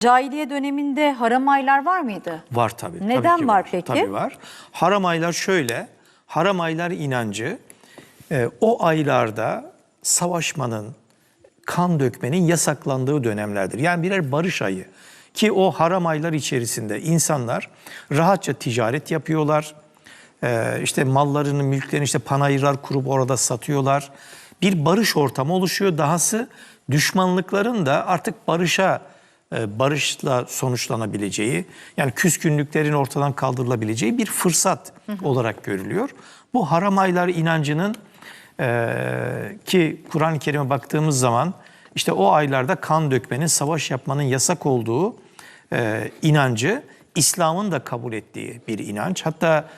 Cahiliye döneminde haram aylar var mıydı? Var tabii. Neden tabii ki var peki? Tabii var. Haram aylar şöyle. Haram aylar inancı e, o aylarda savaşmanın, kan dökmenin yasaklandığı dönemlerdir. Yani birer barış ayı. Ki o haram aylar içerisinde insanlar rahatça ticaret yapıyorlar. E, işte mallarını, mülklerini işte panayırlar kurup orada satıyorlar. Bir barış ortamı oluşuyor. Dahası düşmanlıkların da artık barışa barışla sonuçlanabileceği, yani küskünlüklerin ortadan kaldırılabileceği bir fırsat olarak görülüyor. Bu haram aylar inancının e, ki Kur'an-ı Kerim'e baktığımız zaman işte o aylarda kan dökmenin, savaş yapmanın yasak olduğu e, inancı İslam'ın da kabul ettiği bir inanç. Hatta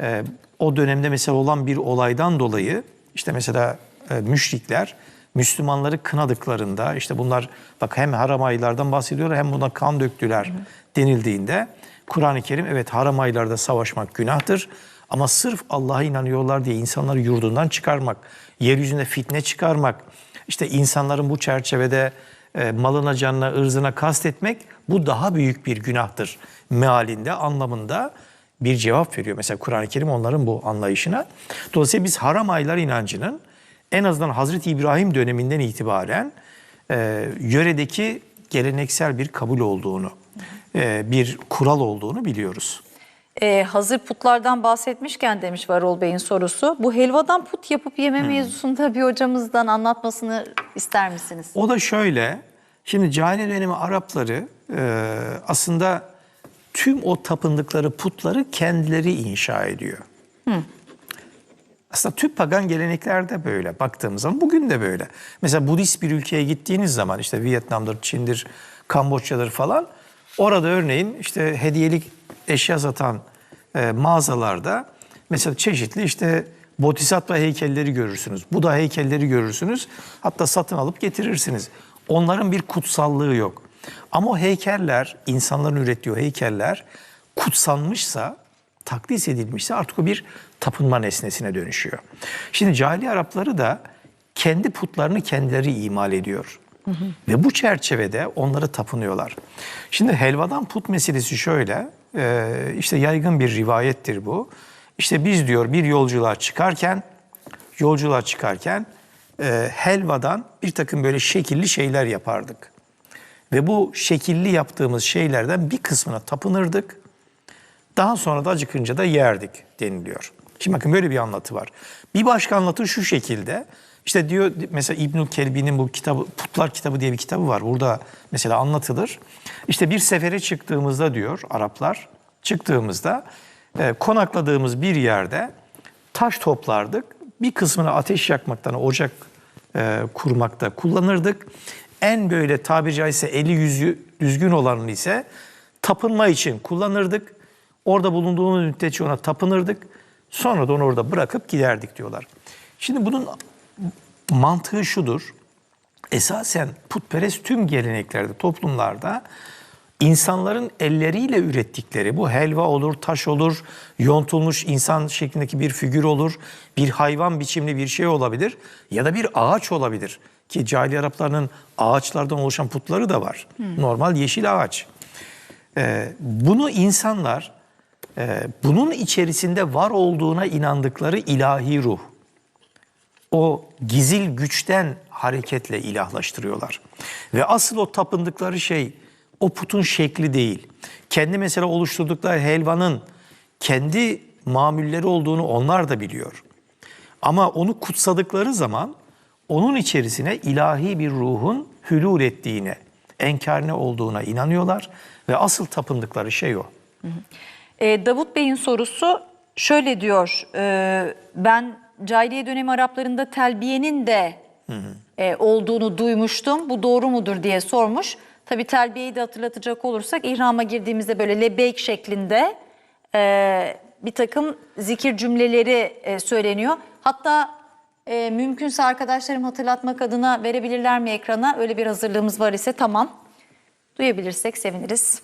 e, o dönemde mesela olan bir olaydan dolayı işte mesela e, müşrikler Müslümanları kınadıklarında işte bunlar bak hem haram aylardan bahsediyorlar hem buna kan döktüler denildiğinde Kur'an-ı Kerim evet haram aylarda savaşmak günahtır ama sırf Allah'a inanıyorlar diye insanları yurdundan çıkarmak, yeryüzünde fitne çıkarmak, işte insanların bu çerçevede e, malına, canına, ırzına kastetmek bu daha büyük bir günahtır mealinde, anlamında bir cevap veriyor. Mesela Kur'an-ı Kerim onların bu anlayışına. Dolayısıyla biz haram aylar inancının en azından Hazreti İbrahim döneminden itibaren e, yöredeki geleneksel bir kabul olduğunu, e, bir kural olduğunu biliyoruz. Ee, hazır putlardan bahsetmişken demiş Varol Bey'in sorusu. Bu helvadan put yapıp yeme Hmm. mevzusunda bir hocamızdan anlatmasını ister misiniz? O da şöyle, şimdi cahiliye dönemi Arapları e, aslında tüm o tapındıkları putları kendileri inşa ediyor. Aslında tüm pagan geleneklerde böyle baktığımız zaman bugün de böyle. Mesela Budist bir ülkeye gittiğiniz zaman işte Vietnam'dır, Çin'dir, Kamboçya'dır falan orada örneğin işte hediyelik eşya satan e, mağazalarda mesela çeşitli işte Bodhisattva heykelleri görürsünüz. Buda heykelleri görürsünüz. Hatta satın alıp getirirsiniz. Onların bir kutsallığı yok. Ama o heykeller, insanların ürettiği heykeller kutsanmışsa takdis edilmişse artık o bir tapınma nesnesine dönüşüyor. Şimdi cahiliye Arapları da kendi putlarını kendileri imal ediyor. Ve bu çerçevede onları tapınıyorlar. Şimdi helvadan put meselesi şöyle, e, işte yaygın bir rivayettir bu. İşte biz diyor bir yolculuğa çıkarken, yolculuğa çıkarken e, helvadan bir takım böyle şekilli şeyler yapardık. Ve bu şekilli yaptığımız şeylerden bir kısmına tapınırdık. Daha sonra da acıkınca da yerdik deniliyor. Şimdi bakın böyle bir anlatı var. Bir başka anlatı şu şekilde. İşte diyor mesela İbnül Kelbi'nin bu kitabı Putlar kitabı diye bir kitabı var. Burada mesela anlatılır. İşte bir sefere çıktığımızda diyor Araplar çıktığımızda e, konakladığımız bir yerde taş toplardık. Bir kısmını ateş yakmaktan ocak e, kurmakta kullanırdık. En böyle tabiri caizse eli yüzü düzgün olanını ise tapınma için kullanırdık. Orada bulunduğumuz müddetçe ona tapınırdık. Sonra da onu orada bırakıp giderdik diyorlar. Şimdi bunun mantığı şudur. Esasen putperest tüm geleneklerde, toplumlarda insanların elleriyle ürettikleri bu helva olur, taş olur, yontulmuş insan şeklindeki bir figür olur, bir hayvan biçimli bir şey olabilir ya da bir ağaç olabilir. Ki cahiliye Araplarının ağaçlardan oluşan putları da var. Normal yeşil ağaç. Ee, bunu insanlar bunun içerisinde var olduğuna inandıkları ilahi ruh, o gizil güçten hareketle ilahlaştırıyorlar. Ve asıl o tapındıkları şey o putun şekli değil. Kendi mesela oluşturdukları helvanın kendi mamulleri olduğunu onlar da biliyor. Ama onu kutsadıkları zaman onun içerisine ilahi bir ruhun hülul ettiğine, enkarne olduğuna inanıyorlar ve asıl tapındıkları şey o. Ee, Davut Bey'in sorusu şöyle diyor. e, ben cahiliye dönemi Araplarında telbiyenin de e, olduğunu duymuştum. Bu doğru mudur diye sormuş. Tabii telbiyeyi de hatırlatacak olursak ihrama girdiğimizde böyle lebeyk şeklinde e, bir takım zikir cümleleri e, söyleniyor. Hatta e, mümkünse arkadaşlarım hatırlatmak adına verebilirler mi ekrana? Öyle bir hazırlığımız var ise tamam. Duyabilirsek seviniriz.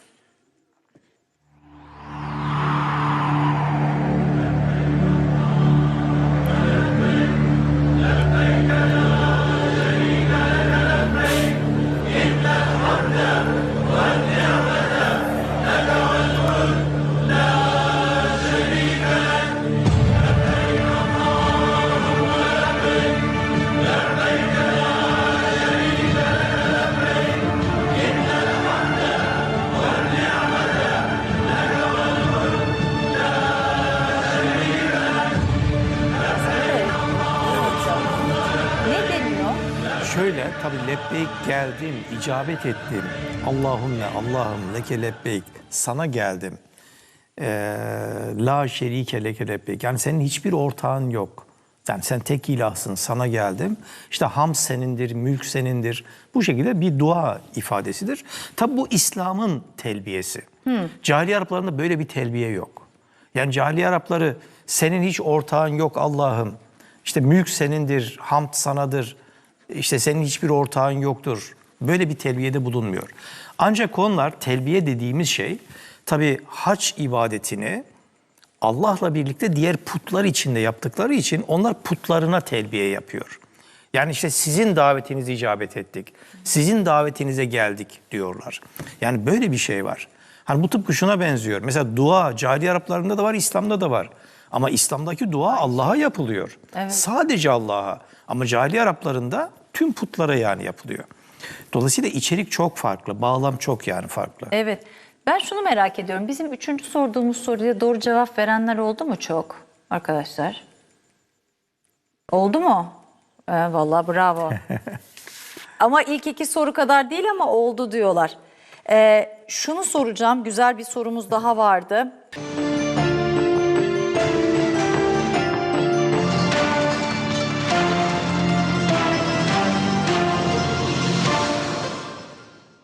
Tabii lebbeyk geldim, icabet ettim. Allahümme Allah'ım leke lebbeyk. Sana geldim. Ee, la şerike leke lebbeyk. Yani senin hiçbir ortağın yok. Yani sen tek ilahsın, sana geldim. İşte ham senindir, mülk senindir. Bu şekilde bir dua ifadesidir. Tabi bu İslam'ın telbiyesi. Cahiliye Araplarında böyle bir telbiye yok. Yani cahiliye Arapları senin hiç ortağın yok Allah'ım. İşte mülk senindir, hamd sanadır. İşte senin hiçbir ortağın yoktur. Böyle bir telbiyede bulunmuyor. Ancak onlar telbiye dediğimiz şey tabi hac ibadetini Allah'la birlikte diğer putlar içinde yaptıkları için onlar putlarına telbiye yapıyor. Yani işte sizin davetinize icabet ettik. Sizin davetinize geldik diyorlar. Yani böyle bir şey var. Hani bu tıpkı şuna benziyor. Mesela dua cahiliye Araplarında da var, İslam'da da var. Ama İslam'daki dua Allah'a yapılıyor. Evet. Sadece Allah'a. Ama cahiliye Araplarında tüm putlara yani yapılıyor. Dolayısıyla içerik çok farklı, bağlam çok yani farklı. Evet. Ben şunu merak ediyorum. Bizim üçüncü sorduğumuz soruya doğru cevap verenler oldu mu çok arkadaşlar? Oldu mu? Ee, vallahi bravo. ama ilk iki soru kadar değil ama oldu diyorlar. Ee, şunu soracağım. Güzel bir sorumuz daha vardı.